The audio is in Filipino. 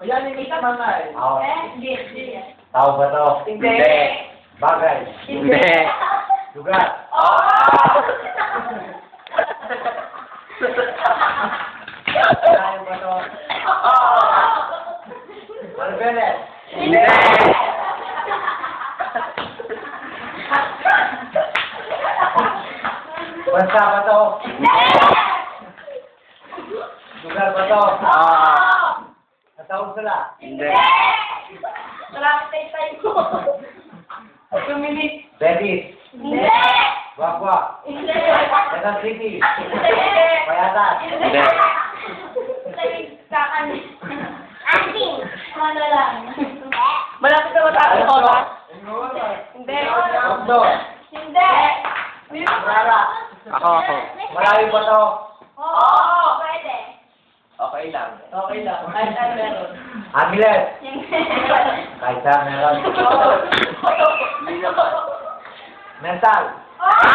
Ayan, hindi ka mamay. Hindi, hindi. Tao ba to? Hindi. Bagay. Hindi. Lugar. Oo! Tao ba to? Oo! Marbenes. Hindi. Bansa ba to? Hindi! To? Ah. Natawag sila. Hindi. Malapit tayo tayo minutes. Betis. Hindi. Guagua. Hindi. Quezon City. Hindi. Payatas. Hindi. Kakan. Auntie. Ano lang. Malapit na matapos ko ba? Hindi. Tondo. Hindi. Rara. Ako, ako. Malayo ba to? Oo. Okay lang. Okay lang. Kahit ano meron. Angeles. Kahit saan meron. Mental. Ah!